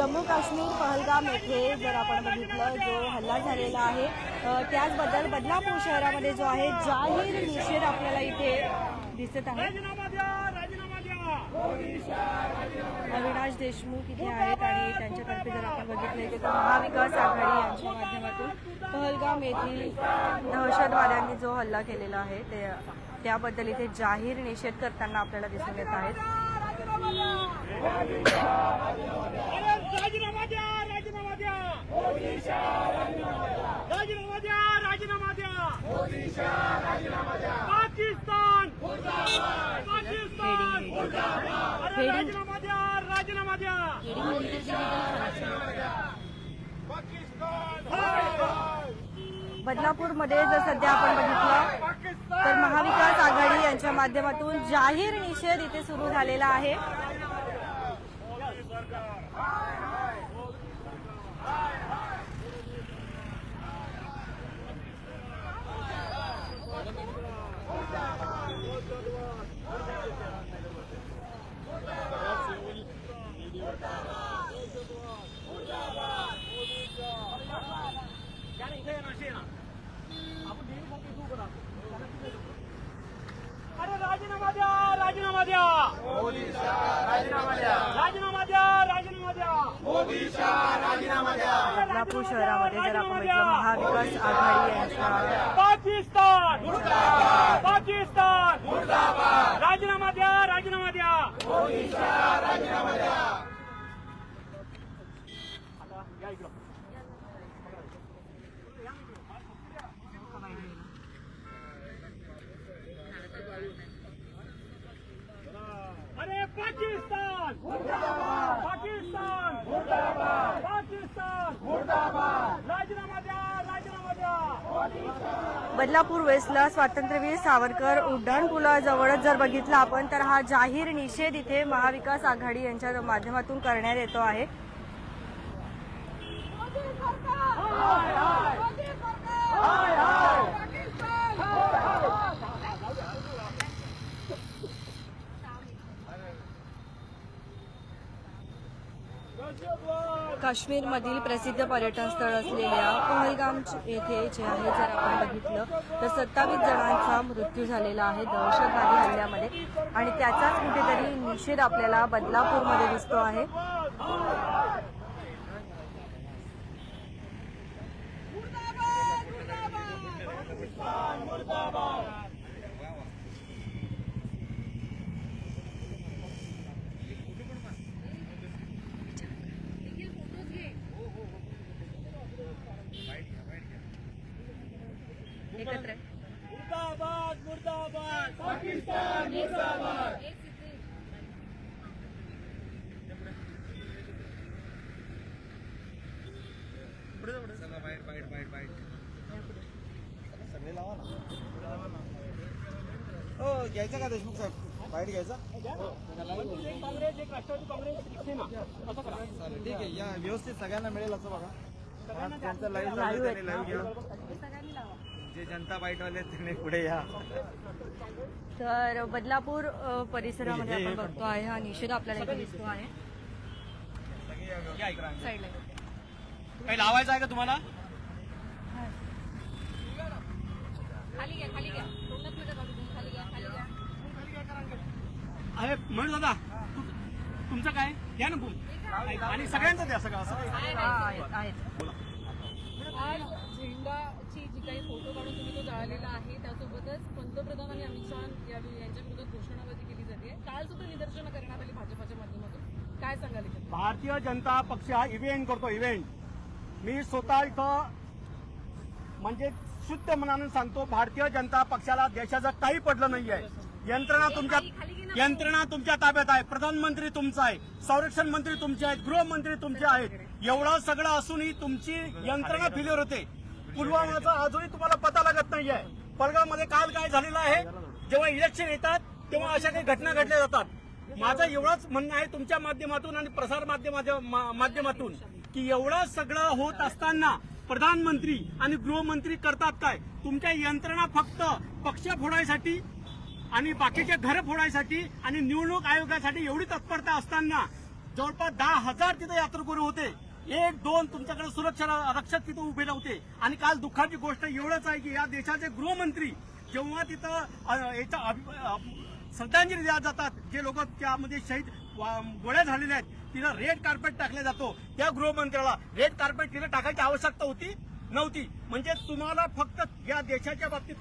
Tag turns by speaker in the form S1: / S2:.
S1: जम्मू काश्मीर पहलगाम येथे जर आपण बघितलं जो हल्ला झालेला आहे त्याचबद्दल बदलापूर शहरामध्ये जो आहे जाहीर निषेध आपल्याला इथे दिसत आहे. अविनाश देशमुख इथे आहेत आणि त्यांच्यातर्फे जर आपण बघितलं इथे तर महाविकास आघाडी यांच्या माध्यमातून पहलगाम येथील दहशतवाद्यांनी जो हल्ला केलेला आहे ते त्याबद्दल इथे जाहीर निषेध करताना आपल्याला दिसून येत आहेत
S2: अरे राजीनामा द्या राजीनामा द्या राजीनामा द्या राजीनामा द्या पाकिस्तान पाकिस्तान अरे राजीनामा द्या राजीनामा द्या.
S1: बदलापूरमध्ये जर सध्या आपण बघितलं तर महाविकास आघाडी यांच्या माध्यमातून जाहीर निषेध इथे सुरू झालेला आहे.
S2: अरे राजीनामा द्या राजीनामा द्या. राजीनामा द्या. राजीनामा द्या
S1: बदलापूर शहरामध्ये जर आपण बघितलं महाविकास आघाडी यांच्या
S2: पाकिस्तान. पाकिस्तान. राजीनामा द्या राजीनामा द्या. आता या इकडं. अरे पाकिस्तान पाकिस्तान पाकिस्तान राजीनामा द्या राजीनामा द्या
S1: बदलापूर वेस्टला स्वातंत्र्यवीर सावरकर उड्डाण पुलाजवळच जर बघितलं आपण तर हा जाहीर निषेध इथे महाविकास आघाडी यांच्या माध्यमातून करण्यात येतो आहे. काश्मीरमधील प्रसिद्ध पर्यटन स्थळ असलेल्या पहलगाम येथे जे आहे जर आपण बघितलं तर सत्तावीस जणांचा मृत्यू झालेला आहे दहशतवादी हल्ल्यामध्ये. आणि त्याचाच कुठेतरी निषेध आपल्याला बदलापूरमध्ये दिसतो आहे
S2: मुर्दाबाद मुर्दाबाद पाकिस्तान मुर्दाबाद
S3: हो घ्यायचा का देशमुख साहेब? बाईट घ्यायचा? चालेल ठीक आहे. या व्यवस्थित सगळ्यांना मिळेल असं बघा. लाईव्ह लाईव्ह घ्या. जे जनता बाईटवाले आहेत त्यांनी पुढे या.
S1: तर बदलापूर परिसरामध्ये आपण बघतो आहे हा निषेध आपल्याला दिसतो आहे. साईडला.
S2: काही लावायचं आहे का तुम्हाला? अरे म्हणून दादा तुमचं काय? द्या ना बोल आणि सगळ्यांचं द्या सगळं
S4: आज झेंडाची जी काही फोटो काढून तुम्ही तो जाळलेला आहे त्यासोबतच पंतप्रधान आणि अमित शहा यांच्या विरोधात घोषणाबाजी केली जाते. काल सुद्धा निदर्शनं करण्यात आली भाजपाच्या माध्यमातून. काय सांगाल
S2: भारतीय जनता पक्ष हा इव्हेंट करतो इव्हेंट मी स्वतः इथं म्हणजे शुद्ध मनानं सांगतो भारतीय जनता पक्षाला देशाचं काही पडलं नाहीये. यंत्रणा तुमच्या यंत्रणा तुमच्या ताब्यात आहे. प्रधानमंत्री तुमचा आहे. संरक्षण मंत्री तुमचे आहेत. गृहमंत्री तुमचे आहेत. एवढं सगळं असूनही तुमची यंत्रणा फेल्युअर होते. पुलवामाचा अजूनही तुम्हाला पता लागत नाहीये. पलगावमध्ये काल काय झालेलं आहे? जेव्हा इलेक्शन येतात तेव्हा अशा काही घटना घडल्या जातात. माझं एवढंच म्हणणं आहे तुमच्या माध्यमातून आणि प्रसार माध्यमातून. की एवढं सगळं होत असताना प्रधानमंत्री आणि गृहमंत्री करतात काय? तुमच्या यंत्रणा फक्त पक्ष फोडायसाठी आणि बाकीचे घर फोडायसाठी आणि निवडणूक आयोगासाठी एवढी तत्परता असताना जवळपास दहा हजार तिथे यात्रेकरू होते. एक दोन तुमच्याकडे सुरक्षा रक्षक तिथे उभे नव्हते. आणि काल दुःखाची गोष्ट एवढंच आहे की या देशाचे गृहमंत्री जेव्हा तिथं याचा अभि- श्रद्धांजली दिल्या जातात जे लोक त्यामध्ये शहीद गोळ्या झालेल्या आहेत. तिला रेड कार्पेट टाकला जातो. त्या गृहमंत्र्याला रेड कार्पेट तिला टाकायची आवश्यकता होती नव्हती. म्हणजे तुम्हाला फक्त या देशाच्या बाबतीत